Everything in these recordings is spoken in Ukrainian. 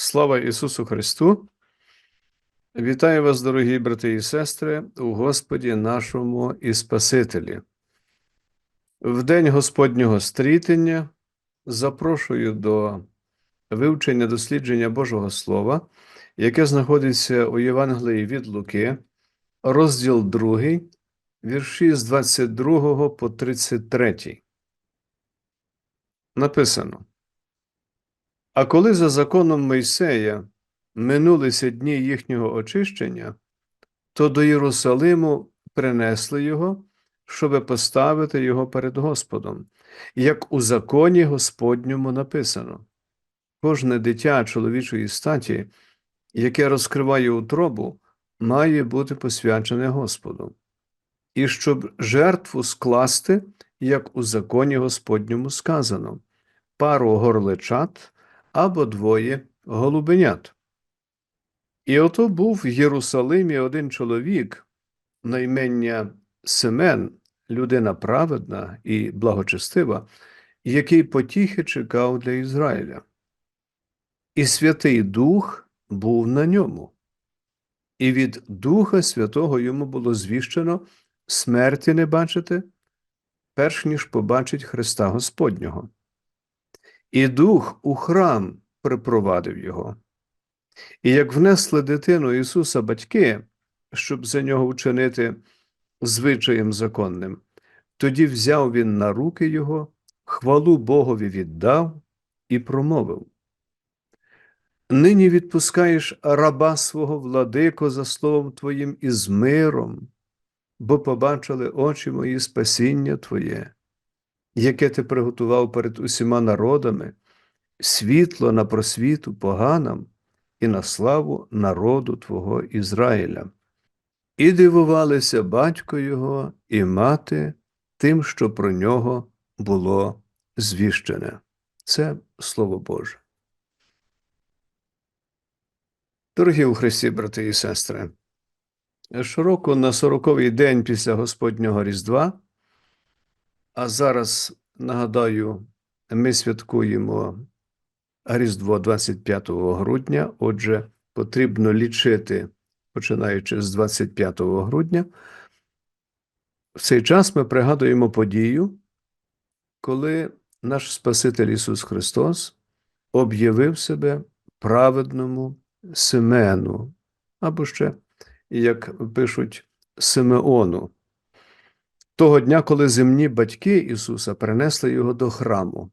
Слава Ісусу Христу! Вітаю вас, дорогі брати і сестри, у Господі нашому і Спасителі. В День Господнього стрітення запрошую до вивчення дослідження Божого Слова, яке знаходиться у Євангелії від Луки, розділ 2, вірші з 22 по 33. Написано. А коли за законом Мойсея минулися дні їхнього очищення, то до Єрусалиму принесли його, щоби поставити його перед Господом, як у законі Господньому написано. Кожне дитя чоловічої статі, яке розкриває утробу, має бути посвячене Господу, і щоб жертву скласти, як у законі Господньому сказано, пару горличат або двоє голубенят. І ото був в Єрусалимі один чоловік, на імення Семен, людина праведна і благочестива, який потіхи чекав для Ізраїля. І Святий Дух був на ньому, і від Духа Святого йому було звіщено смерті не бачити, перш ніж побачить Христа Господнього. І дух у храм припровадив його. І як внесли дитину Ісуса батьки, щоб за нього вчинити звичаєм законним, тоді взяв він на руки його, хвалу Богові віддав і промовив. Нині відпускаєш раба свого владико за словом Твоїм і з миром, бо побачили очі мої спасіння Твоє яке ти приготував перед усіма народами, світло на просвіту поганам і на славу народу Твого Ізраїля. І дивувалися батько його і мати тим, що про нього було звіщене. Це Слово Боже. Дорогі у Христі, брати і сестри, щороку на сороковий день після Господнього Різдва а зараз нагадаю, ми святкуємо Різдво 25 грудня. Отже, потрібно лічити, починаючи з 25 грудня. В цей час ми пригадуємо подію, коли наш Спаситель Ісус Христос об'явив себе праведному Семену, або ще, як пишуть, Симеону того дня, коли земні батьки Ісуса принесли його до храму.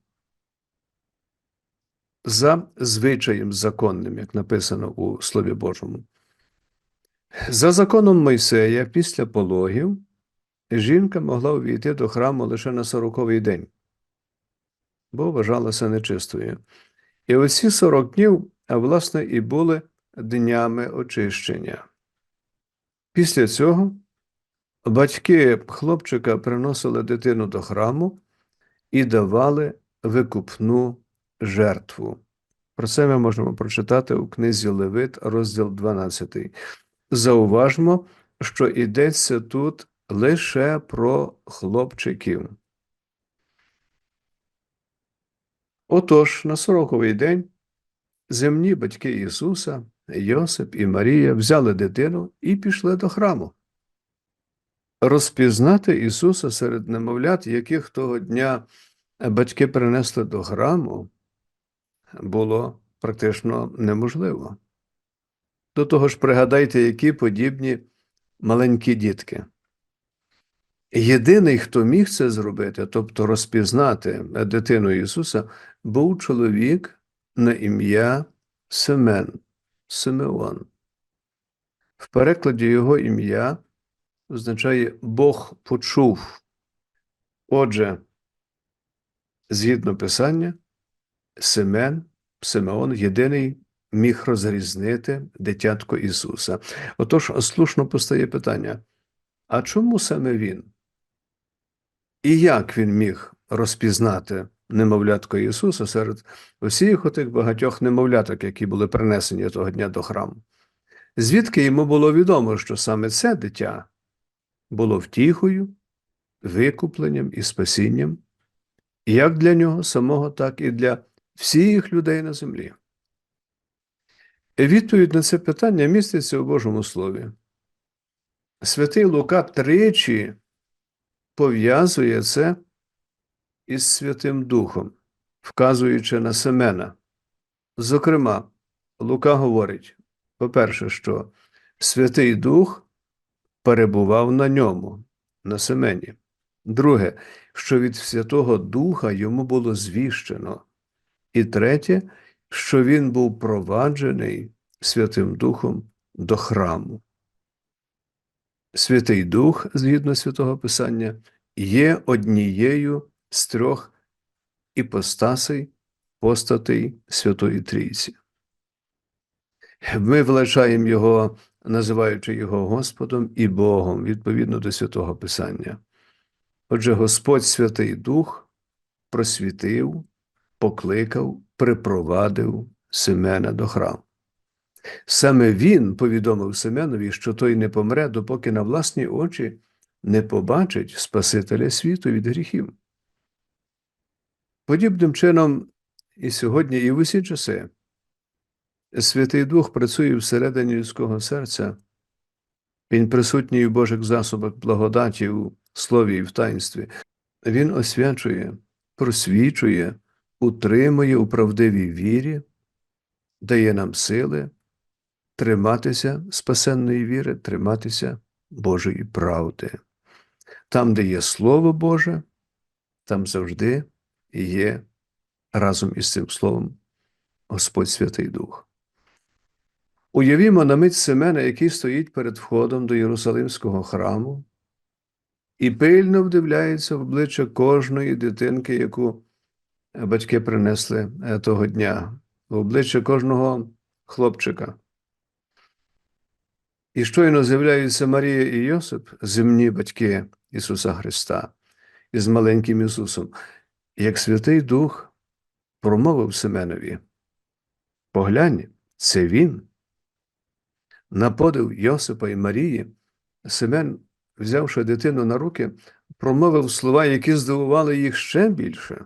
За звичаєм законним, як написано у Слові Божому. За законом Мойсея, після пологів, жінка могла увійти до храму лише на сороковий день, бо вважалася нечистою. І оці сорок днів, власне, і були днями очищення. Після цього Батьки хлопчика приносили дитину до храму і давали викупну жертву. Про це ми можемо прочитати у книзі Левит, розділ 12. Зауважмо, що йдеться тут лише про хлопчиків. Отож, на сороковий день земні батьки Ісуса, Йосип і Марія взяли дитину і пішли до храму. Розпізнати Ісуса серед немовлят, яких того дня батьки принесли до храму, було практично неможливо. До того ж, пригадайте, які подібні маленькі дітки. Єдиний, хто міг це зробити, тобто розпізнати дитину Ісуса, був чоловік на ім'я Семен, Симеон. В перекладі його ім'я означає Бог почув. Отже, згідно Писання, Семен, Симеон єдиний міг розрізнити дитятко Ісуса. Отож, слушно постає питання: а чому саме Він? І як він міг розпізнати немовлятко Ісуса серед усіх отих багатьох немовляток, які були принесені того дня до храму? Звідки йому було відомо, що саме це дитя було втіхою, викупленням і спасінням, як для нього самого, так і для всіх людей на землі. Відповідь на це питання міститься у Божому Слові. Святий Лука тричі пов'язує це із Святим Духом, вказуючи на Семена. Зокрема, Лука говорить, по-перше, що Святий Дух перебував на ньому, на Семені. Друге, що від Святого Духа йому було звіщено. І третє, що він був проваджений Святим Духом до храму. Святий Дух, згідно Святого Писання, є однією з трьох іпостасей постатей Святої Трійці. Ми величаємо Його, називаючи Його Господом і Богом відповідно до Святого Писання. Отже, Господь Святий Дух просвітив, покликав, припровадив Семена до храму. Саме він повідомив Семенові, що той не помре, допоки на власні очі не побачить Спасителя світу від гріхів. Подібним чином, і сьогодні, і в усі часи Святий Дух працює всередині людського серця, він присутній у Божих засобах благодаті у слові і в таїнстві. Він освячує, просвічує, утримує у правдивій вірі, дає нам сили триматися спасенної віри, триматися Божої правди. Там, де є Слово Боже, там завжди є разом із цим Словом Господь Святий Дух. Уявімо на мить Семена, який стоїть перед входом до Єрусалимського храму і пильно вдивляється в обличчя кожної дитинки, яку батьки принесли е, того дня, в обличчя кожного хлопчика. І щойно з'являються Марія і Йосип, земні батьки Ісуса Христа, із маленьким Ісусом, як Святий Дух промовив Семенові. Поглянь, це Він. На подив Йосипа і Марії, Семен, взявши дитину на руки, промовив слова, які здивували їх ще більше.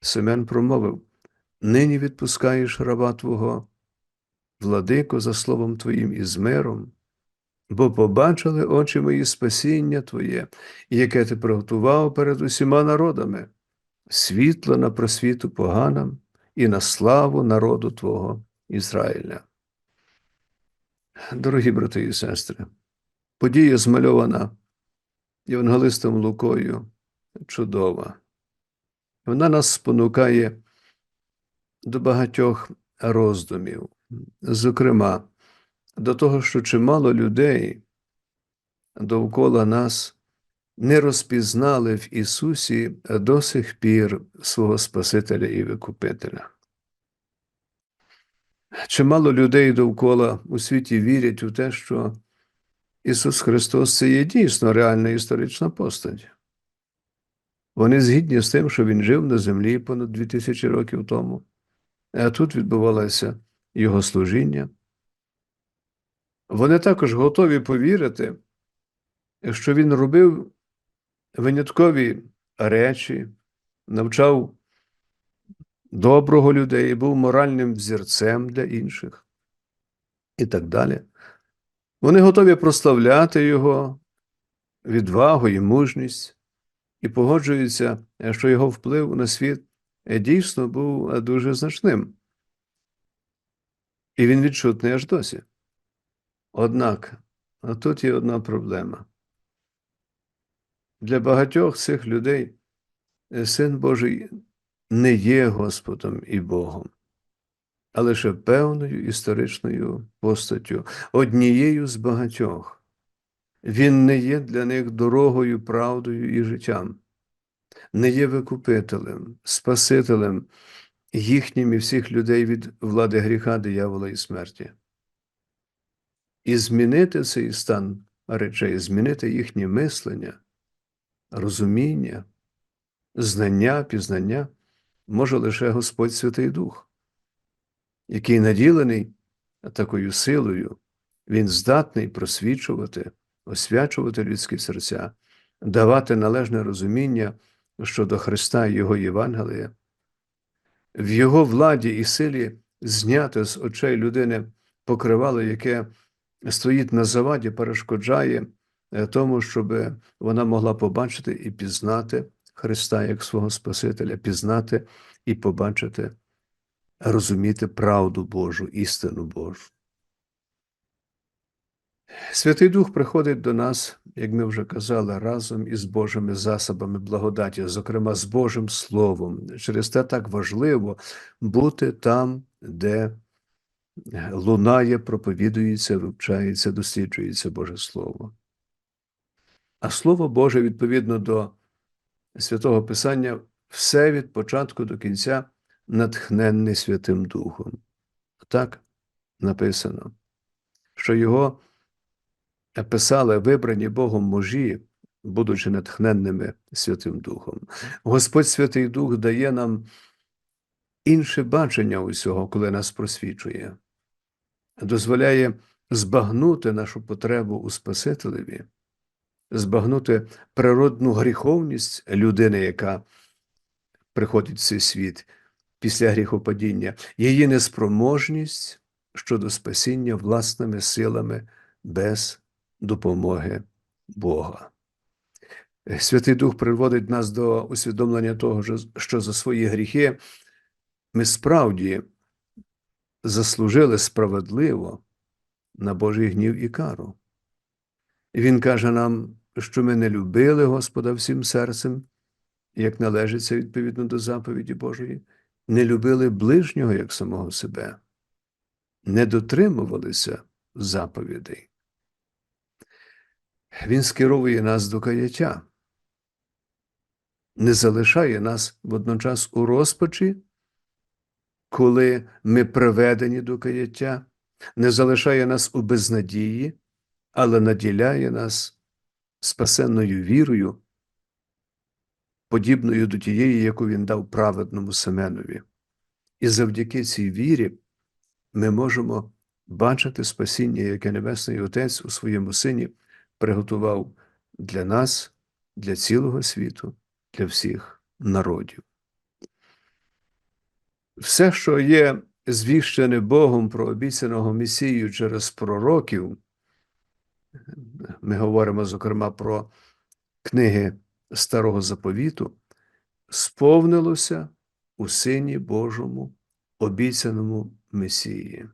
Семен промовив Нині відпускаєш раба Твого, владико, за словом Твоїм і з миром, бо побачили очі мої спасіння Твоє, яке ти приготував перед усіма народами, світло на просвіту поганам і на славу народу Твого Ізраїля. Дорогі брати і сестри, подія змальована євангелистом Лукою чудова. Вона нас спонукає до багатьох роздумів, зокрема, до того, що чимало людей довкола нас не розпізнали в Ісусі до сих пір свого Спасителя і Викупителя. Чимало людей довкола у світі вірять у те, що Ісус Христос це є дійсно реальна історична постать. Вони згідні з тим, що Він жив на землі понад 2000 років тому, а тут відбувалося Його служіння. Вони також готові повірити, що Він робив виняткові речі, навчав доброго людей, був моральним взірцем для інших і так далі. Вони готові прославляти Його відвагу і мужність, і погоджуються, що його вплив на світ дійсно був дуже значним. І він відчутний аж досі. Однак, тут є одна проблема. Для багатьох цих людей Син Божий не є Господом і Богом, а лише певною історичною постаттю, однією з багатьох. Він не є для них дорогою, правдою і життям, не є викупителем, Спасителем їхнім і всіх людей від влади гріха, диявола і смерті. І змінити цей стан речей, змінити їхнє мислення, розуміння, знання, пізнання може лише Господь Святий Дух, який наділений такою силою, він здатний просвічувати, освячувати людські серця, давати належне розуміння щодо Христа і Його Євангелія. В Його владі і силі зняти з очей людини покривало, яке стоїть на заваді, перешкоджає е, тому, щоб вона могла побачити і пізнати Христа як свого Спасителя, пізнати і побачити, розуміти правду Божу, істину Божу. Святий Дух приходить до нас, як ми вже казали, разом із Божими засобами благодаті, зокрема з Божим Словом. Через те так важливо бути там, де лунає, проповідується, вивчається, досліджується Боже Слово. А Слово Боже, відповідно до святого Писання, все від початку до кінця натхненне Святим Духом. Так написано, що його писали вибрані Богом мужі, будучи натхненними Святим Духом. Господь Святий Дух дає нам інше бачення усього, коли нас просвічує, дозволяє збагнути нашу потребу у Спасителеві, збагнути природну гріховність людини, яка приходить в цей світ після гріхопадіння, її неспроможність щодо спасіння власними силами без допомоги Бога. Святий Дух приводить нас до усвідомлення того, що за свої гріхи ми справді заслужили справедливо на Божий гнів і кару. Він каже нам, що ми не любили Господа всім серцем, як належиться відповідно до заповіді Божої, не любили ближнього як самого себе, не дотримувалися заповідей. Він скеровує нас до каяття, не залишає нас водночас у розпачі, коли ми приведені до каяття, не залишає нас у безнадії, але наділяє нас спасенною вірою, подібною до тієї, яку він дав праведному Семенові. І завдяки цій вірі ми можемо бачити спасіння, яке Небесний Отець у своєму Сині приготував для нас, для цілого світу, для всіх народів. Все, що є звіщене Богом про обіцяного Месію через пророків, ми говоримо, зокрема, про книги Старого Заповіту, сповнилося у Сині Божому, обіцяному Месії.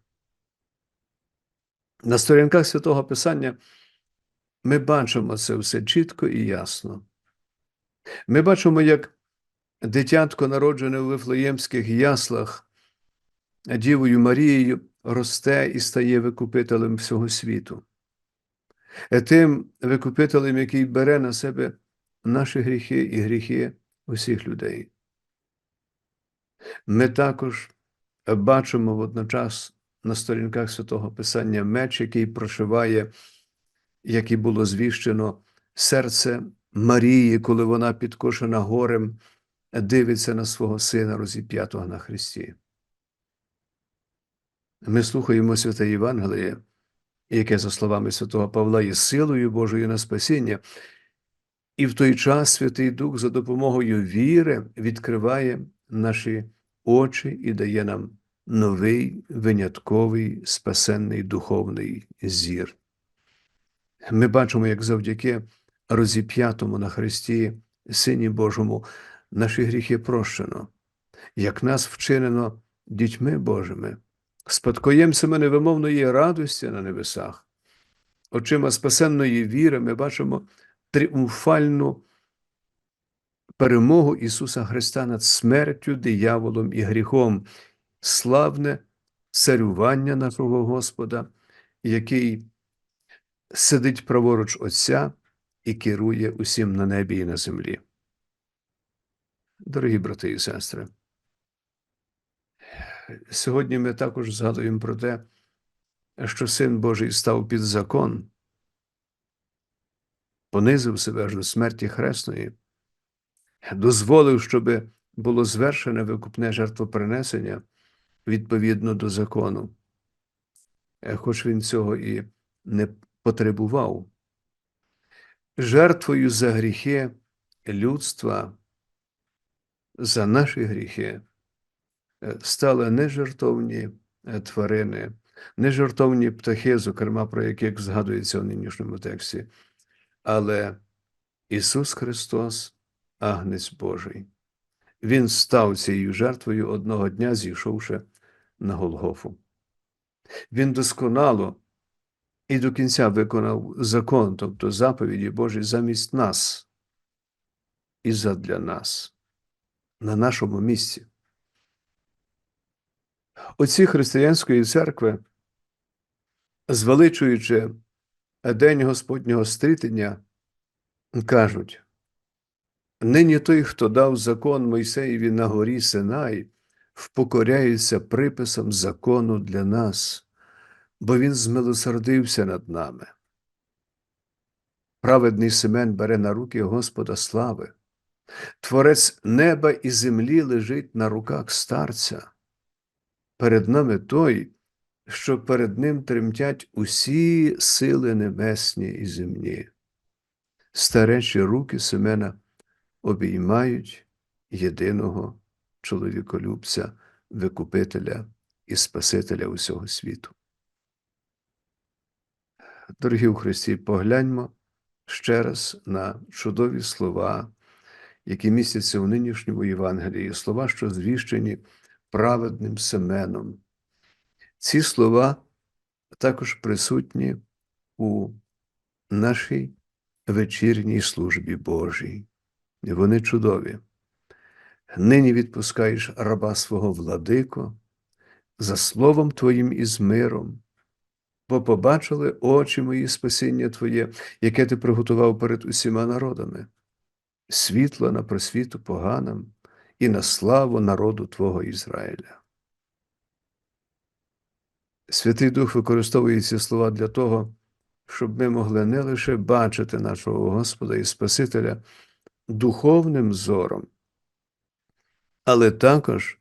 На сторінках святого Писання ми бачимо це все чітко і ясно. Ми бачимо, як дитятко, народжене у Вифлеємських яслах, Дівою Марією росте і стає викупителем всього світу. Тим викупителем, який бере на себе наші гріхи і гріхи усіх людей. Ми також бачимо водночас на сторінках святого Писання меч, який прошиває як і було звіщено, серце Марії, коли вона підкошена горем, дивиться на свого сина розіп'ятого на Христі. Ми слухаємо святе Євангеліє, яке, за словами святого Павла, є силою Божою на спасіння, і в той час Святий Дух за допомогою віри відкриває наші очі і дає нам новий винятковий спасенний духовний зір. Ми бачимо, як завдяки розіп'ятому на Христі, Сині Божому, наші гріхи прощено, як нас вчинено дітьми Божими, спадкоємцями невимовної радості на небесах. Очима спасенної віри ми бачимо тріумфальну перемогу Ісуса Христа над смертю, дияволом і гріхом, славне царювання нашого Господа, який сидить праворуч Отця і керує усім на небі і на землі. Дорогі брати і сестри, сьогодні ми також згадуємо про те, що Син Божий став під закон, понизив себе аж до смерті Хресної, дозволив, щоб було звершене викупне жертвопринесення відповідно до закону, хоч він цього і не потребував. Жертвою за гріхи людства, за наші гріхи, е, стали не жертовні е, тварини, не жертовні птахи, зокрема, про яких згадується в нинішньому тексті, але Ісус Христос, Агнець Божий. Він став цією жертвою одного дня, зійшовши на Голгофу. Він досконало і до кінця виконав закон, тобто заповіді Божі замість нас і задля нас на нашому місці. Отці християнської церкви, звеличуючи День Господнього стрітення, кажуть, нині той, хто дав закон Мойсеєві на горі Синай, впокоряється приписом закону для нас, бо він змилосердився над нами. Праведний Семен бере на руки Господа слави. Творець неба і землі лежить на руках старця. Перед нами той, що перед ним тремтять усі сили небесні і земні. Старечі руки Семена обіймають єдиного чоловіколюбця, викупителя і Спасителя усього світу. Дорогі у Христі, погляньмо ще раз на чудові слова, які містяться у нинішньому Євангелії, слова, що звіщені праведним Семеном. Ці слова також присутні у нашій вечірній службі Божій. Вони чудові. Нині відпускаєш раба свого владико, за словом Твоїм і з миром, бо побачили очі мої спасіння Твоє, яке ти приготував перед усіма народами, світло на просвіту поганам і на славу народу Твого Ізраїля. Святий Дух використовує ці слова для того, щоб ми могли не лише бачити нашого Господа і Спасителя духовним зором, але також,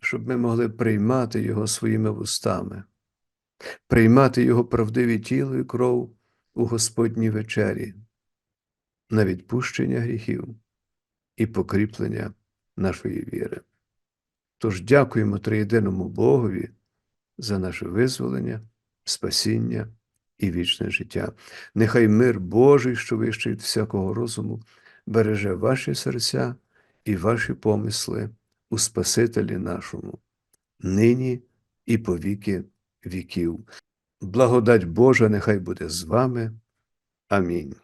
щоб ми могли приймати Його своїми вустами, приймати Його правдиві тіло і кров у Господній вечері, на відпущення гріхів і покріплення нашої віри. Тож дякуємо триєдиному Богові за наше визволення, спасіння і вічне життя. Нехай мир Божий, що вищий від всякого розуму, береже ваші серця і ваші помисли у Спасителі нашому, нині і по віки віків. Благодать Божа нехай буде з вами. Амінь.